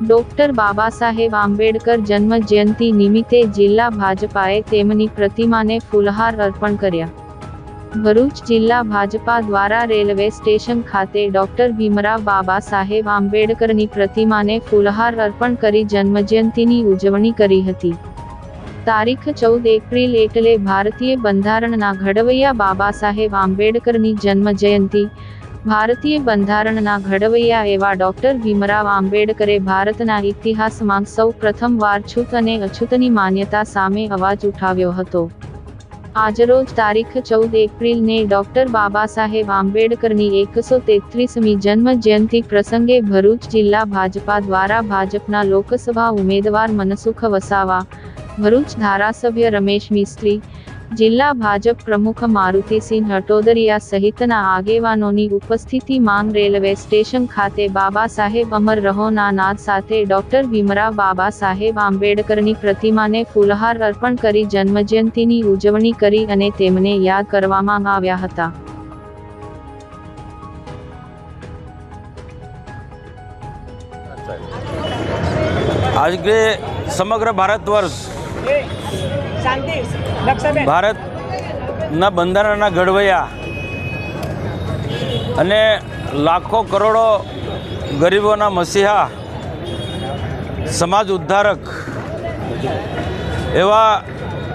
Doctor Baba Saheb Ambedkar જન્મ જયંતિ નિમિત્તે જિલ્લા ભાજપાએ તેમની પ્રતિમાને ફૂલહાર અર્પણ કર્યા. ભરૂચ જિલ્લા ભાજપા દ્વારા રેલવે સ્ટેશન ખાતે ડોક્ટર ભીમરાવ બાબા સાહેબ આંબેડકરની પ્રતિમાને ફૂલહાર અર્પણ કરી જન્મજયંતિની ઉજવણી કરી હતી. તારીખ ચૌદ એપ્રિલ એટલે ભારતીય બંધારણના ઘડવૈયા બાબા સાહેબ આંબેડકરની જન્મ જયંતિ ભારતીય બંધારણના ઘડવૈયા એવા ડોક્ટર ભીમરાવ આંબેડકરે ભારતના ઇતિહાસમાં સૌ પ્રથમવાર છૂત અને અછૂતની માન્યતા સામે અવાજ ઉઠાવ્યો હતો. આજરોજ તારીખ ચૌદ એપ્રિલને ડોક્ટર બાબા સાહેબ આંબેડકરની એકસો તેત્રીસમી જન્મ જયંતિ પ્રસંગે ભરૂચ જિલ્લા ભાજપા દ્વારા ભાજપના લોકસભા ઉમેદવાર મનસુખ વસાવા, ભરૂચ ધારાસભ્ય રમેશ મિસ્ત્રી જિલ્લા ભાજપ પ્રમુખ મારુતિસિંહ હટોદરિયા સહિતના આગેવાનોની ઉપસ્થિતિ માંગ રેલવે સ્ટેશન ખાતે બાબા સાહેબ અમર રહોના નાદ સાથે ડોક્ટર ભીમરાવ બાબા સાહેબ આંબેડકરની પ્રતિમાને ફૂલહાર અર્પણ કરી જન્મજયંતિની ઉજવણી કરી અને તેમને યાદ કરવામાં આવ્યા હતા. આજે સમગ્ર ભારત ભારતના બંધારણના ઘડવૈયા અને લાખો કરોડો ગરીબોના મસીહા સમાજ ઉદ્ધારક એવા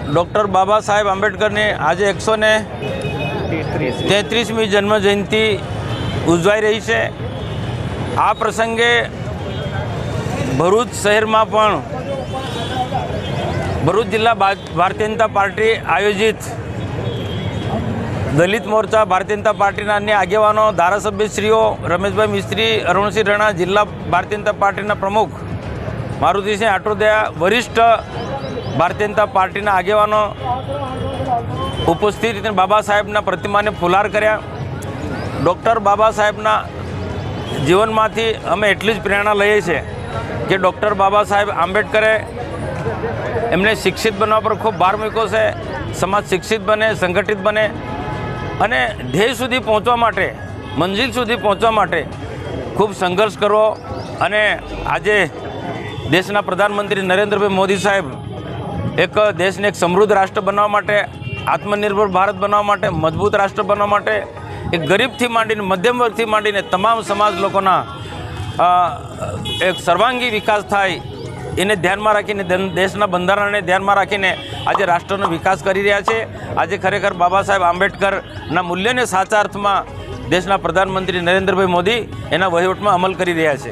ડૉક્ટર બાબા સાહેબ આંબેડકરની આજે એકસો ને તેત્રીસમી જન્મજયંતિ ઉજવાઈ રહી છે. આ પ્રસંગે ભરૂચ શહેરમાં પણ ભરૂચ જિલ્લા ભારતીય જનતા પાર્ટી આયોજિત દલિત મોરચા ભારતીય જનતા પાર્ટીના અન્ય આગેવાનો, ધારાસભ્યશ્રીઓ, રમેશભાઈ મિસ્ત્રી, અરુણસિંહ રાણા, જિલ્લા ભારતીય જનતા પાર્ટીના પ્રમુખ, મારુતિસિંહ આટોદયા, વરિષ્ઠ ભારતીય જનતા પાર્ટીના આગેવાનો ઉપસ્થિત બાબા સાહેબના પ્રતિમાને ફુલાર કર્યા. ડૉક્ટર બાબા સાહેબના જીવનમાંથી અમે એટલી જ પ્રેરણા લઈએ છીએ કે ડૉક્ટર બાબા સાહેબ આંબેડકરે એમને શિક્ષિત બનવા પર ખૂબ ભાર મૂક્યો છે. સમાજ શિક્ષિત બને, સંગઠિત બને અને ધ્યેય સુધી પહોંચવા માટે, મંજિલ સુધી પહોંચવા માટે ખૂબ સંઘર્ષ કરવો અને આજે દેશના પ્રધાનમંત્રી નરેન્દ્રભાઈ મોદી સાહેબ એક દેશને એક સમૃદ્ધ રાષ્ટ્ર બનાવવા માટે, આત્મનિર્ભર ભારત બનાવવા માટે, મજબૂત રાષ્ટ્ર બનાવવા માટે, એક ગરીબથી માંડીને મધ્યમ વર્ગથી માંડીને તમામ સમાજ લોકોના એક સર્વાંગી વિકાસ થાય એને ધ્યાનમાં રાખીને દેશના બંધારણને ધ્યાનમાં રાખીને આજે રાષ્ટ્રનો વિકાસ કરી રહ્યા છે. આજે ખરેખર બાબા સાહેબ આંબેડકરના મૂલ્યને સાચા અર્થમાં દેશના પ્રધાનમંત્રી નરેન્દ્રભાઈ મોદી એના વહીવટમાં અમલ કરી રહ્યા છે.